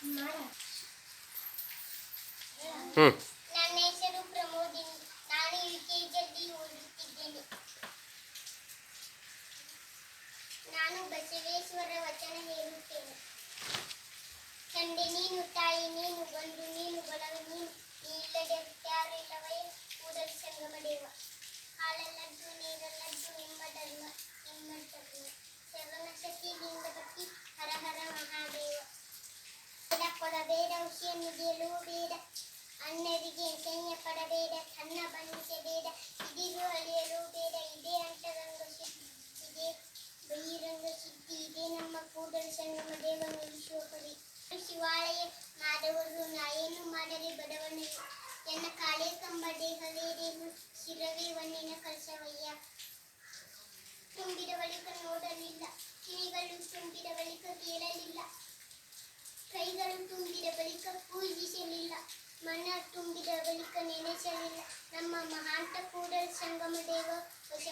ಹ್ಞೂ ನನ್ನ ಹೆಸರು ಪ್ರಮೋದಿನಿ. ನಾನು ನಾನು ಬಸವೇಶ್ವರ ವಚನ ಹೇಳುತ್ತೇನೆ. ತಂದೆ ನೀನು ತಾಯಿ ನೀನು ಗಂಡು ಅಣ್ಣರಿಗೆ ಸೈನ್ಯ ಪಡಬೇಡ ಕನ್ನ ಬಂಧಿಸಬೇಡ ಇದಿರು ಅಳಿಯಲು ಬೇಡ. ಇದೇ ಸಿದ್ಧಿ ಇದೇ, ಬಹಿರಂಗ ಸಿದ್ಧಿ ಇದೇ. ನಮ್ಮ ಕೂಡಲ ಸಂಗಮ ದೇವನು ವಿಶ್ವಪರಿ. ಶಿವಾಲಯ ಮಾಧವರು ನಾ ಏನು ಮಾಡಲಿ ಬಡವನೇ? ಎನ್ನ ಕಾಳೆ ಕಂಬ ದೇಹವೇ ದೇಹು ಶಿರವೇ ವನ್ನಿನ ಕಲಸವಯ್ಯ ತುಂಬಿದ ಬಳಿಕ ನೋಡಲಿಲ್ಲ ಕಿವಿಗಳು ತುಂಬಿದ ಬಳಿಕ ಕೇಳಲಿಲ್ಲ ಕೈಗಳು ತುಂಬಿದ ಬಳಿಕ ಪೂಜಿಸಲಿಲ್ಲ ಮನ ತುಂಬಿದ ಬಳಿಕ ನೆನೆಸಲಿಲ್ಲ. ನಮ್ಮ ಮಹಾಂತ ಕೂಡಲ ಸಂಗಮ ದೇವ ಬಸವಣ್ಣ